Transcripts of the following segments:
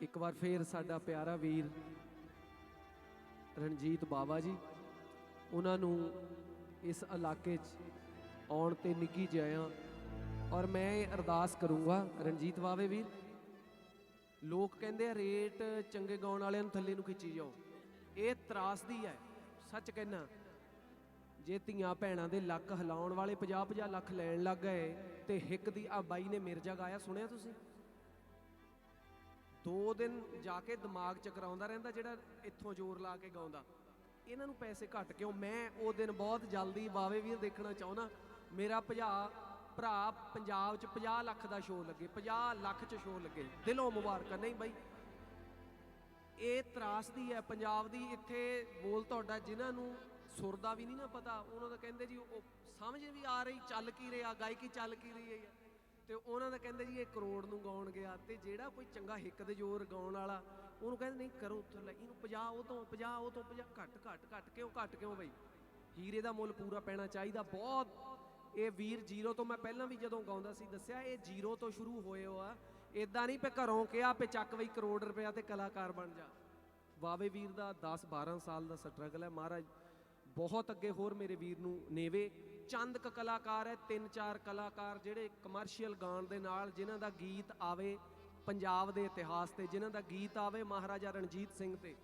ਇੱਕ ਵਾਰ ਫੇਰ ਸਾਡਾ ਪਿਆਰਾ ਵੀਰ ਰਣਜੀਤ ਬਾਵਾ ਜੀ, ਉਹਨਾਂ ਨੂੰ ਇਸ ਇਲਾਕੇ 'ਚ ਆਉਣ ਤੇ ਨਿੱਗੀ ਜਾਇਆ ਔਰ ਮੈਂ ਇਹ ਅਰਦਾਸ ਕਰੂੰਗਾ ਰਣਜੀਤ ਬਾਵੇ ਵੀਰ, ਲੋਕ ਕਹਿੰਦੇ ਆ ਰੇਟ ਚੰਗੇ ਗਾਉਣ ਵਾਲਿਆਂ ਨੂੰ ਥੱਲੇ ਨੂੰ ਖਿੱਚੀ ਜਾਓ। ਇਹ ਤਰਾਸਦੀ ਹੈ, ਸੱਚ ਕਹਿਣਾ ਜੇ ਧੀਆਂ ਭੈਣਾਂ ਦੇ ਲੱਕ ਹਿਲਾਉਣ ਵਾਲੇ 50-50 ਲੱਖ ਲੈਣ ਲੱਗ ਗਏ ਤੇ ਹਿੱਕ ਦੀ ਆ ਬਾਈ ਨੇ ਮਿਰਜ਼ਾ ਗਾਇਆ, ਸੁਣਿਆ ਤੁਸੀਂ? ਦੋ ਦਿਨ ਜਾ ਕੇ ਦਿਮਾਗ ਚਕਰਾਉਂਦਾ ਰਹਿੰਦਾ, ਜਿਹੜਾ ਇੱਥੋਂ ਜ਼ੋਰ ਲਾ ਕੇ ਗਾਉਂਦਾ। ਇਹਨਾਂ ਨੂੰ ਪੈਸੇ ਘੱਟ ਕਿਉਂ? ਮੈਂ ਉਹ ਦਿਨ ਬਹੁਤ ਜਲਦੀ ਬਾਵੇ ਵੀਰ ਦੇਖਣਾ ਚਾਹੁੰਦਾ। ਮੇਰਾ ਭਜਾ, ਭਰਾ ਪੰਜਾਬ 'ਚ 50 ਲੱਖ ਦਾ ਸ਼ੋਅ ਲੱਗੇ 50 ਲੱਖ 'ਚ ਸ਼ੋਅ ਲੱਗੇ। ਦਿਲੋਂ ਮੁਬਾਰਕਾਂ। ਨਹੀਂ ਬਾਈ, ਇਹ ਤਰਾਸਦੀ ਹੈ, ਪੰਜਾਬ ਦੀ। ਇੱਥੇ ਬੋਲ ਤੁਹਾਡਾ, ਜਿਨ੍ਹਾਂ ਨੂੰ ਸੁਰ ਦਾ ਵੀ ਨਹੀਂ ਨਾ ਪਤਾ, ਉਹਨਾਂ ਦਾ ਕਹਿੰਦੇ ਜੀ, ਉਹ ਸਮਝ ਵੀ ਆ ਰਹੀ, ਚੱਲ ਕੀ ਰਿਹਾ, ਗਾਇਕੀ ਚੱਲ ਕੀ ਰਹੀ ਹੈ ਤੇ ਉਹਨਾਂ ਦਾ ਕਹਿੰਦੇ ਜੀ ਇਹ ਕਰੋੜ ਨੂੰ ਗਾਉਣ ਗਿਆ ਤੇ ਜਿਹੜਾ ਕੋਈ ਚੰਗਾ ਹਿੱਕ ਦੇ ਜ਼ੋਰ ਗਾਉਣ ਵਾਲਾ, ਉਹਨੂੰ ਕਹਿੰਦੇ ਨਹੀਂ ਕਰੋ ਉੱਥੋਂ ਲੈ, ਇਹਨੂੰ 50 ਉਹ ਤੋਂ 50 ਉਹ ਤੋਂ 50 ਘੱਟ ਘੱਟ ਘੱਟ ਕਿਉਂ ਘੱਟ ਕਿਉਂ ਬਈ? ਹੀਰੇ ਦਾ ਮੁੱਲ ਪੂਰਾ ਪੈਣਾ ਚਾਹੀਦਾ ਬਹੁਤ। ਇਹ ਵੀਰ ਜ਼ੀਰੋ ਤੋਂ ਮੈਂ ਪਹਿਲਾਂ ਵੀ ਜਦੋਂ ਗਾਉਂਦਾ ਸੀ, ਦੱਸਿਆ ਇਹ ਜ਼ੀਰੋ ਤੋਂ ਸ਼ੁਰੂ ਹੋਏ ਹੋ ਆ। ਇਦਾਂ ਨਹੀਂ ਪੇ ਘਰੋਂ ਕਿਹਾ ਪੇ ਚੱਕ ਬਈ ਕਰੋੜ ਰੁਪਇਆ ਤੇ ਕਲਾਕਾਰ ਬਣ ਜਾ। ਬਾਵੇ ਵੀਰ ਦਾ 10 12 ਸਾਲ ਦਾ ਸਟਰਗਲ ਹੈ। ਮਹਾਰਾਜ ਬਹੁਤ ਅੱਗੇ ਹੋਰ ਮੇਰੇ ਵੀਰ ਨੂੰ ਨੇਵੇ। ਚੰਦ ਕ ਕਲਾਕਾਰ ਹੈ, ਤਿੰਨ ਚਾਰ ਕਲਾਕਾਰ ਜਿਹੜੇ ਕਮਰਸ਼ੀਅਲ ਗਾਣ ਦੇ ਨਾਲ ਜਿਨ੍ਹਾਂ ਦਾ ਗੀਤ ਆਵੇ ਪੰਜਾਬ ਦੇ ਇਤਿਹਾਸ ਤੇ, ਜਿਨ੍ਹਾਂ ਦਾ ਗੀਤ ਆਵੇ ਮਹਾਰਾਜਾ ਰਣਜੀਤ ਸਿੰਘ ਤੇ।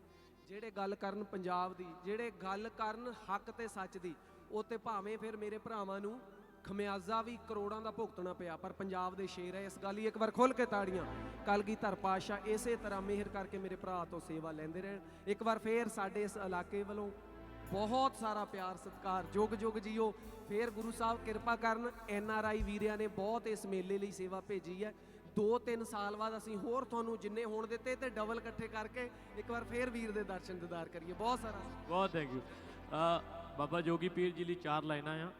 ਜਿਹੜੇ ਗੱਲ ਕਰਨ ਪੰਜਾਬ ਦੀ, ਜਿਹੜੇ ਗੱਲ ਕਰਨ ਹੱਕ ਤੇ ਸੱਚ ਦੀ, ਉਹ ਤੇ ਭਾਵੇਂ ਫਿਰ ਮੇਰੇ ਭਰਾਵਾਂ ਨੂੰ ਖਮਿਆਜ਼ਾ ਵੀ ਕਰੋੜਾਂ ਦਾ ਭੁਗਤਣਾ ਪਿਆ, ਪਰ ਪੰਜਾਬ ਦੇ ਸ਼ੇਰ ਹੈ। ਇਸ ਗੱਲ ਹੀ ਇੱਕ ਵਾਰ ਖੁੱਲ ਕੇ ਤਾੜੀਆਂ। ਕਲਗੀਧਰ ਪਾਸ਼ਾ ਇਸੇ ਤਰ੍ਹਾਂ ਮਿਹਰ ਕਰਕੇ ਮੇਰੇ ਭਰਾ ਤੋਂ ਸੇਵਾ ਲੈਂਦੇ ਰਹਿਣ। ਇੱਕ ਵਾਰ ਫੇਰ ਸਾਡੇ ਇਸ ਇਲਾਕੇ ਵੱਲੋਂ ਬਹੁਤ ਸਾਰਾ ਪਿਆਰ ਸਤਿਕਾਰ ਜੁਗ ਜੁਗ ਜੀਓ। ਫੇਰ ਗੁਰੂ ਸਾਹਿਬ ਕਿਰਪਾ ਕਰਨ ਐਨ ਆਰ ਆਈ ਵੀਰਿਆਂ ਨੇ ਬਹੁਤ ਇਸ ਮੇਲੇ ਲਈ ਸੇਵਾ ਭੇਜੀ ਹੈ। 2-3 ਸਾਲ ਬਾਅਦ ਅਸੀਂ ਹੋਰ ਤੁਹਾਨੂੰ ਜਿੰਨੇ ਹੋਣ ਦਿੱਤੇ ਤੇ ਡਬਲ ਇਕੱਠੇ ਕਰਕੇ ਇੱਕ ਵਾਰ ਫੇਰ ਵੀਰ ਦੇ ਦਰਸ਼ਨ ਦਿਦਾਰ ਕਰੀਏ। ਬਹੁਤ ਸਾਰਾ ਬਹੁਤ ਥੈਂਕ ਯੂ ਬਾਬਾ ਜੋਗੀ ਪੀਰ ਜੀ ਲਈ ਚਾਰ ਲਾਈਨਾਂ ਆ।